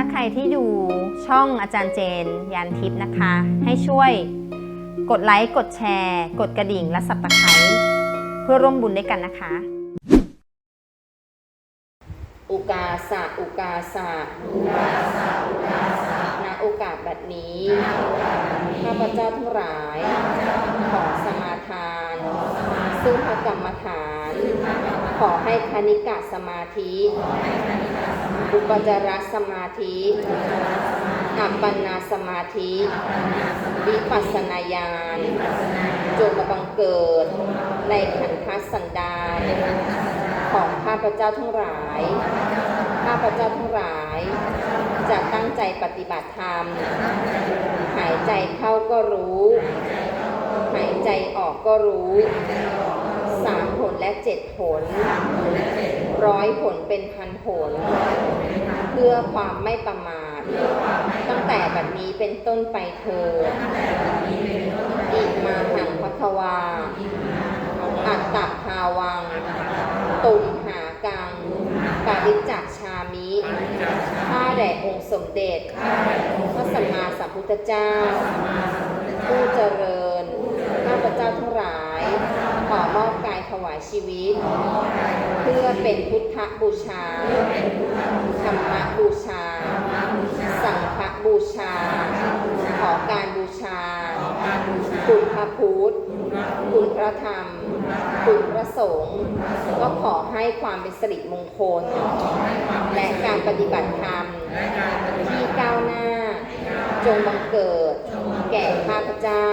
ถ้าใครที่ดูช่องอาจารย์เจนยานทิพย์นะคะ ให้ช่วยกดไลค์ กดแชร์ กดกระดิ่ง และสับตะไคร้เพื่อร่วมบุญด้วยกันนะคะ อุกาสะอุกาสะณโอกาสแบบนี้ข้าพเจ้าทั้งหลาย ขอสมาทาน ซึ่งพระกรรมฐาน ขอให้คณิกะสมาธิ อุปจารสมาธิอัปปนาสมาธิ วิปัสนาญาณจงมาบังเกิด ในขันธสันดานของข้าพเจ้าทั้งหลาย ข้าพเจ้าทั้งหลาย จะตั้งใจปฏิบัติธรรม หายใจเข้าก็รู้ หายใจออกก็รู้ สามผลและเจ็ดผล ร้อยผลเป็นพันผล เพื่อความไม่ประมาท ตั้งแต่บัดนี้เป็นต้นไปเธอญอิมาหังพัควา อัตตะภาวัง ตุมหากังปาริจักชามิข้าแด่องค์สมเด็จ พระสัมมาสัมพุทธเจ้า ผู้เจริญ ข้าพเจ้าทั้งหลาย ขอมอบกายถวายชีวิต เพื่อเป็นพุทธบูชา ธรรมบูชา สังฆบูชา ขอการบูชา คุณพระพุทธ คุณพระธรรม คุณพระสงฆ์ ก็ขอให้ความเป็นสิริมงคล และการปฏิบัติธรรมที่ก้าวหน้า จงบังเกิด แก่ข้าพเจ้า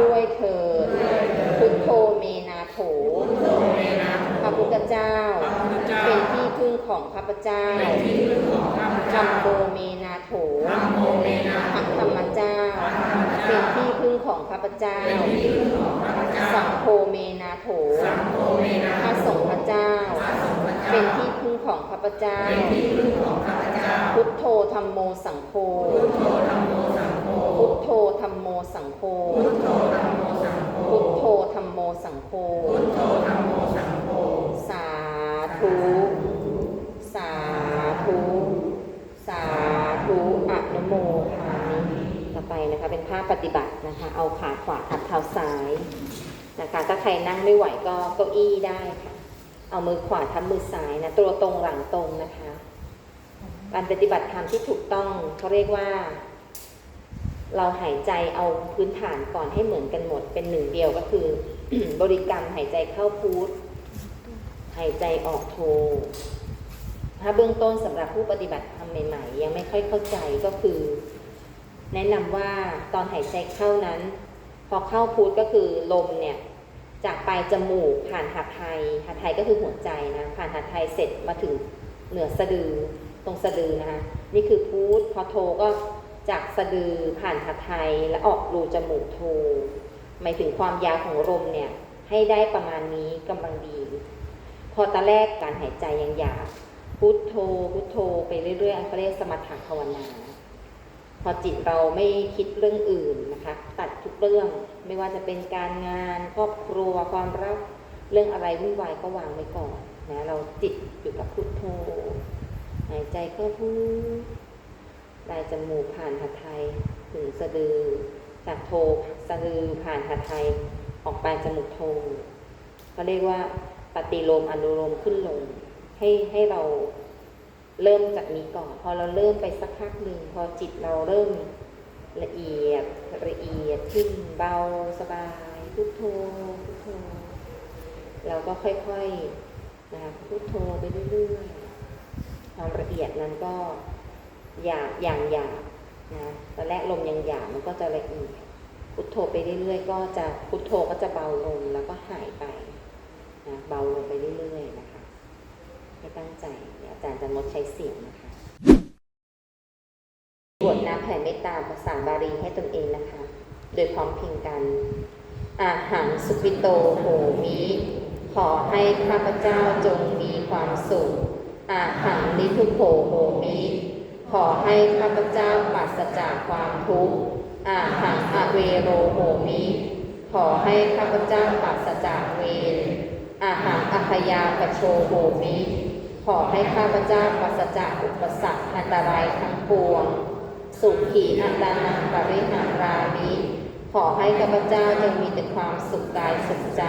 ด้วยเถิดพุทโธเมนาโถ พระพุทธ เจ้า เป็นที่พึ่งของข้าพเจ้าธรรมโมเมนาโถพระธรรมเจ้า เป็นที่พึ่งของข้าพเจ้า สังโฆเมนาโถพระสงฆ์พระเจ้า เป็นที่พึ่งของข้าพเจ้า พุทโธธรรมโมสังโฆ พุทโธธรรมโมสังโฆ พุทโธธรรมโมสังโฆสา ธุ สาธุ สาธุอะนโมทามิต่อไปนะคะ เป็นภาพปฏิบัตินะคะ เอาขาขวาทับเท้าซ้ายนะคะ ถ้าใครนั่งไม่ไหวก็เก้าอี้ได้ค่ะ เอามือขวาทับมือซ้ายนะ ตัวตรงหลังตรงนะคะ การปฏิบัติธรรมที่ถูกต้องเขาเรียกว่า เราหายใจเอาพื้นฐานก่อนให้เหมือนกันหมด เป็นหนึ่งเดียวก็คือ บริกรรมหายใจเข้าพุท หายใจออกโท ถ้าเบื้องต้นสำหรับผู้ปฏิบัติธรรมใหม่ ๆ ยังไม่ค่อยเข้าใจก็คือ แนะนำว่าตอนหายใจเข้านั้น พอเข้าพุทก็คือลมเนี่ยจากปลายจมูกผ่านหัดไทยหัดไทยก็คือหัวใจนะ ผ่านหัดไทยเสร็จมาถึงเหนือสะดือตรงสะดือนะคะนี่คือพุทพอโทก็จากสะดือผ่านหัดไทยและออกรูจมูกโทหมายถึงความยาวของลมเนี่ยให้ได้ประมาณนี้กำลังดี อตอนแรกการหายใจยังหยาบพุทโธพุทโธไปเรื่อยๆเขาเรียกสมถะภาวนา พอจิตเราไม่คิดเรื่องอื่นนะคะ ตัดทุกเรื่องไม่ว่าจะเป็นการงานครอบครัวความรักเรื่องอะไรวุ่นวายก็วางไว้ก่อนนะเราจิตอยู่กับพุทโธหายใจเข้าพุทปลายจมูกผ่านหัดไทยถึงสะดือจากโทสะดือผ่านหัดไทยออกไปจมูกโทเขาเรียกว่า ปฏิโลมอนุโลมขึ้นลง ให้ให้เราเริ่มจากนี้ก่อน พอเราเริ่มไปสักพักหนึ่งพอจิตเราเริ่มละเอียดละเอียดขึ้นเบาสบายพุทโธพุทโธเราก็ค่อยๆนะคะพุทโธไปเรื่อยๆความละเอียดนั้นก็หยาบอย่างหยาบนะตอนแรกลมยังหยาบมันก็จะละเอียดพุทโธไปเรื่อยๆ ก็จะพุทโธก็จะเบาลงแล้วก็หายไป นะเบาลงไปเรื่อยๆนะคะให้ตั้งใจอาจารย์จะงดใช้เสียงนะคะบวดน้ำแผ่เมตตาภาษาบาลีให้ตนเองนะคะ โดยพร้อมเพียงกันอาหังสุปิโตโหมิขอให้ข้าพเจ้าจงมีความสุขอาหังนิทุโขโหมิขอให้ข้าพเจ้าปราศจากความทุกข์อาหังอเวโรโหมิขอให้ข้าพเจ้าปราศจากเวร อาหังอัพยาปโชโหมิขอให้ข้าพเจ้าปราศจากอุปสรรคอันตรายทั้งปวง สุขีอันดานังปริหารามิขอให้ข้าพเจ้าจงมีแต่ความสุขกายสุขใจ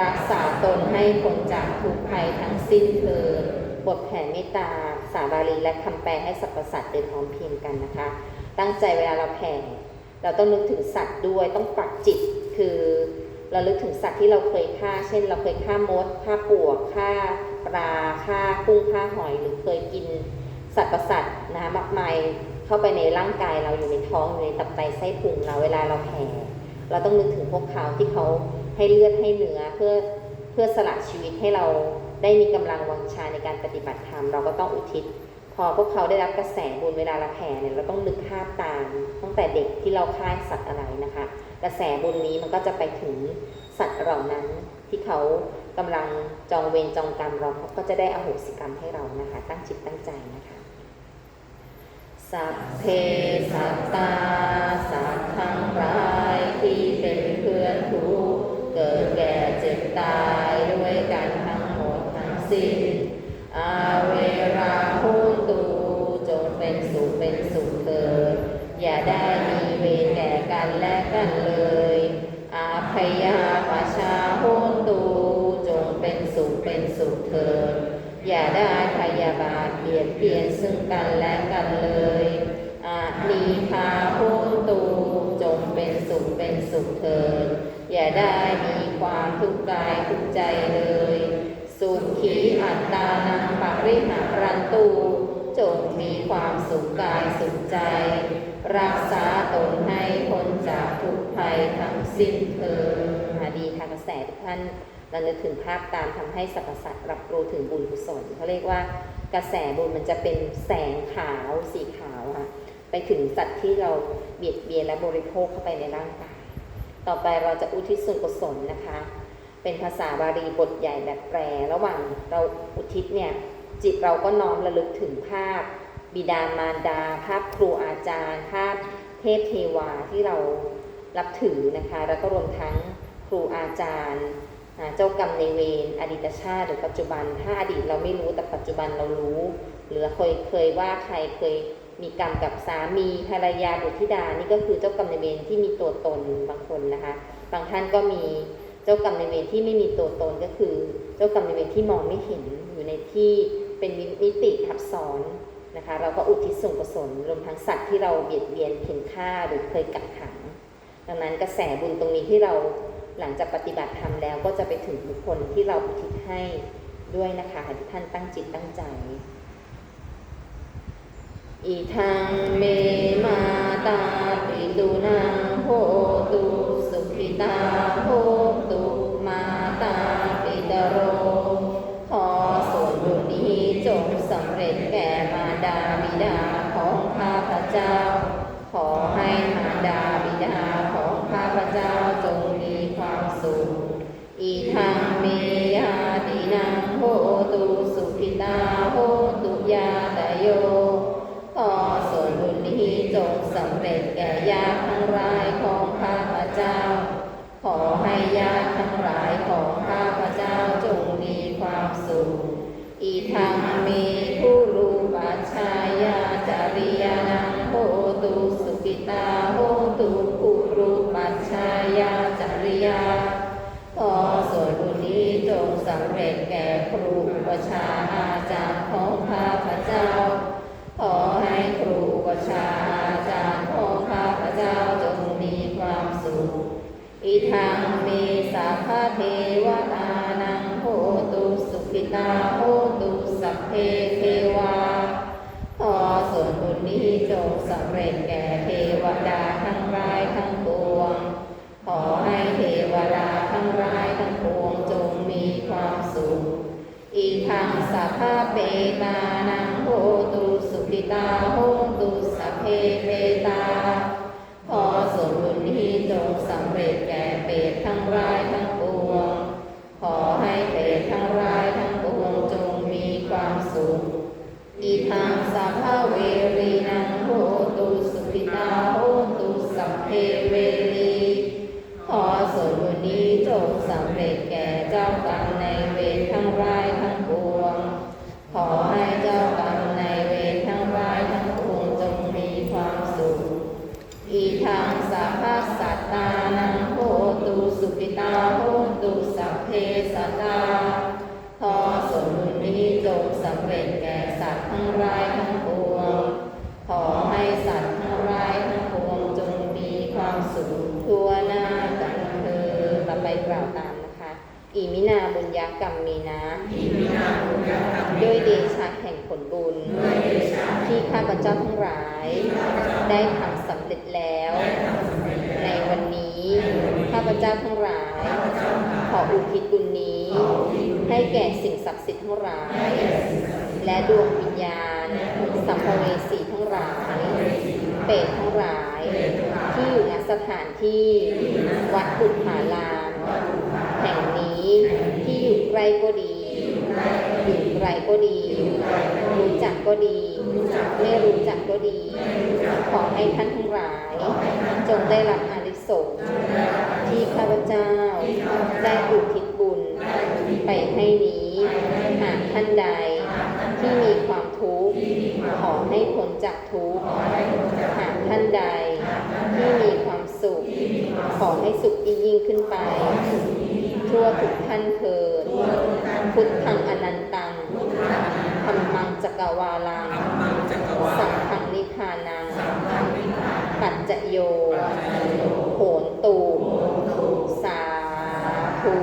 รักษาตนให้พ้นจากทุกภัยทั้งสิ้นเถิดบทแผ่เมตตา สาบาลีและคำแปลให้สรรพสัตว์เดินพร้อมเพียงกันนะคะ ตั้งใจเวลาเราแผ่เราต้องนึกถึงสัตว์ด้วยต้องปักจิตคือ ราลึกถึงสัตว์ที่เราเคยฆ่า เช่น เราเคยฆ่ามดฆ่าปลวกฆ่าปลาฆ่ากุ้งฆ่าหอย หรือเคยกินสัตว์ประสัตว์นะคะมากมายเข้าไปในร่างกายเราอยู่ในท้องอยู่ในตับไตไส้พุงเราเวลาเราแผ่เราต้องนึกถึงพวกเขาที่เขาให้เลือดให้เนื้อเพื่อเพื่อสละชีวิตให้เราได้มีกำลังวังชาในการปฏิบัติธรรมเราก็ต้องอุทิศ พอพวกเขาได้รับกระแสบุญเวลาเราแผ่เนี่ยเราต้องนึกภาพตามตั้งแต่เด็กที่เราฆ่าสัตว์อะไรนะคะ กระแสบุญนี้มันก็จะไปถึงสัตว์เหล่านั้นที่เขากำลังจองเวรจองกรรมเราเขาก็จะได้อโหสิกรรมให้เรานะคะ ตั้งจิตตั้งใจนะคะ สัพเพสัตตาสัตว์ทั้งหลายที่เป็นเพื่อนทุกเกิดแก่เจ็บตายด้วยกันทั้งหมดทั้งสิ้นอาเวราหุตูจงเป็นสุขเป็นสุขเถิดอย่าได้ อันเลยอาพยาปชาหุตูจงเป็นสุขเป็นสุขเถิดอย่าได้พยาบาทเบียดเบียนซึ่งกันและกันเลยอานีคาหุตูจงเป็นสุขเป็นสุขเถิดอย่าได้มีความทุกข์กายทุกใจเลย สุขีอัตตานังปริหารันตูจงมีความสุขกายสุขใจ รักษาตนให้พ้นจากทุกภัยทั้งสิ้นเถิดมาดีค่ะกระแสทุกท่านเรานึกถึงภาพตามทำให้สรรพสัตว์รับรู้ถึงบุญกุศลเขาเรียกว่ากระแสบุญมันจะเป็นแสงขาวสีขาวค่ะไปถึงสัตว์ที่เราเบียดเบียนและบริโภคเข้าไปในร่างกาย ต่อไปเราจะอุทิศส่วนกุศลนะคะ เป็นภาษาบาลีบทใหญ่แบบแปล ระหว่างเราอุทิศเนี่ยจิตเราก็น้อมระลึกถึงภาพ บิดามารดา ภาพครูอาจารย์ ภาพเทพเทวาที่เรารับถือนะคะ แล้วก็รวมทั้งครูอาจารย์เจ้ากรรมในเวรอดีตชาติหรือปัจจุบัน ถ้าอดีตเราไม่รู้แต่ปัจจุบันเรารู้ หรือเคยเคยว่าใครเคยมีกรรมกับสามีภรรยาบุตรธิดานี่ก็คือเจ้ากรรมในเวรที่มีตัวตนบางคนนะคะ บางท่านก็มีเจ้ากรรมในเวรที่ไม่มีตัวตนก็คือ เจ้ากรรมในเวรที่มองไม่เห็นอยู่ในที่เป็นมิติทับซ้อน นะคะเราก็อุทิศส่วนกุศลรวมทั้งสัตว์ที่เราเบียดเบียนเข็นฆ่าหรือเคยกักขัง ดังนั้นกระแสบุญตรงนี้ที่เราหลังจากปฏิบัติธรรมแล้วก็จะไปถึงบุคคลที่เราอุทิศให้ด้วยนะคะให้ท่านตั้งจิตตั้งใจอิทังเมมาตาปิตุนังโหตุสุขิตาโหตุมาตาปิตโร จแก่มารดาบิดาของข้าพเจ้า ขอให้มารดาบิดาของข้าพเจ้าจงมีความสุข อีทังเมยาตินังโหตุสุขิตาโหตุยาตโยขอส่วนบุญนี้จงสำเร็จแก่ญาติทั้งหลายของข้าพเจ้า ขอให้ญาติทั้งหลายของข้าพเจ้าจงมีความสุข อีทังเมผู้รูปัชฌายาจาริยานังโห ตุสุกิตาโหตุผู้รูปัชฌายาจาริยาขอส่วนบุญนี้จงสำเร็จแก่ครูอุปชฌาอาจารย์ของข้าพเจ้า ขอให้ครูอุปชฌาอาจารย์ของข้าพเจ้าจงมีความสุข อิทังเมสาคาเทวตานังโหตุสุขิตาโหตุสัพเพเทวา ขอส่วนบุญนี้จงสำเร็จแก่เทวดาทั้งหลายทั้งปวง ขอให้เทวดาทั้งหลายทั้งปวงจงมีความสุข อีทังสัพพะเปตานังโหตุสุขิตาโหตุสัพเพเปตา ขอส่วนบุญนี้จงสำเร็จแก่เปรตทั้งหลายทั้งปวง ขอให้เปรตทั้งหลายทั้งปวงจงมีความสุข อีทาง อีทางสัพพะสัตตานังโคตุสุปิตาโหตุสัพเพสัตตาพอสมุญนี้จงสำเร็จแก่สัตว์ทั้งรายทั้งปวงขอให้สัตว อีมินาบุญญกรรมมีนะด้วยเดชะแห่งผลบุญ ที่ข้าพเจ้าทั้งหลาย ได้ทำสำเร็จแล้ว ในวันนี้ ข้าพเจ้าทั้งหลาย ขออุทิศบุญนี้ ให้แก่สิ่งศักดิ์สิทธิ์ทั้งหลาย และดวงวิญญาณ สัมภเวสีทั้งหลาย เปรตทั้งหลาย ที่อยู่ณสถานที่ วัดบุพาราม แห่งนี้ที่อยู่ใกล้ก็ดี อยู่ไกลก็ดี รู้จักก็ดี ไม่รู้จักก็ดี ขอให้ท่านทั้งหลาย จงได้รับอานิสงส์ที่ข้าพเจ้าได้อุทิศบุญ ไปให้นี้หากท่านใดที่มีความทุกข์ขอให้พ้นจากทุกข์หากท่านใดที่มี ขอให้สุขยิ่งขึ้นไป ทั่วทุกท่านเถิดพุทธังอนันตังธรรมังจักรวาลัง สังฆังนิพพานัง ปัจจโยโหนตูสาธุ